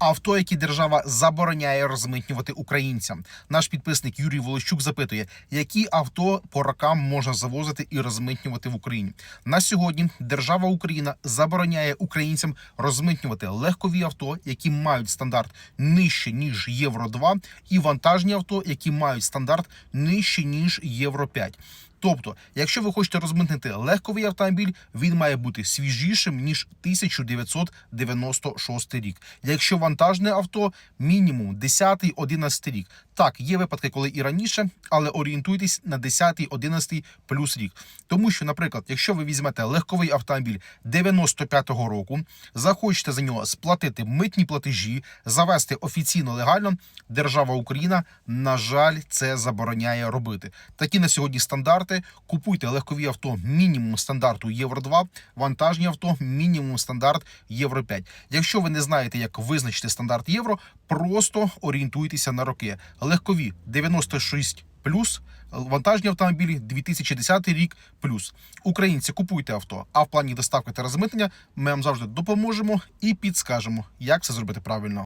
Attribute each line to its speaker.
Speaker 1: авто, які держава забороняє розмитнювати українцям. Наш підписник Юрій Волощук запитує, які авто по рокам можна завозити і розмитнювати в Україні. На сьогодні держава Україна забороняє українцям розмитнювати легкові авто, які мають стандарт нижче ніж Євро 2, і вантажні авто, які мають стандарт нижче ніж Євро 5. Тобто, якщо ви хочете розмитнити легковий автомобіль, він має бути свіжішим ніж 1996 рік. Якщо вантажне авто, мінімум 10-11 рік. Так, є випадки, коли і раніше, але орієнтуйтесь на 10-11 плюс рік. Тому що, наприклад, якщо ви візьмете легковий автомобіль 95-го року, захочете за нього сплатити митні платежі, завести офіційно легально, держава Україна, на жаль, це забороняє робити. Такі на сьогодні стандарти. Купуйте легкові авто мінімум стандарту Євро 2, вантажні авто мінімум стандарт Євро 5. Якщо ви не знаєте, як визначити стандарт євро, просто орієнтуйтеся на роки. Легкові 96 плюс, вантажні автомобілі 2010 рік плюс. Українці купуйте авто. А в плані доставки та розмитнення ми вам завжди допоможемо і підскажемо, як це зробити правильно.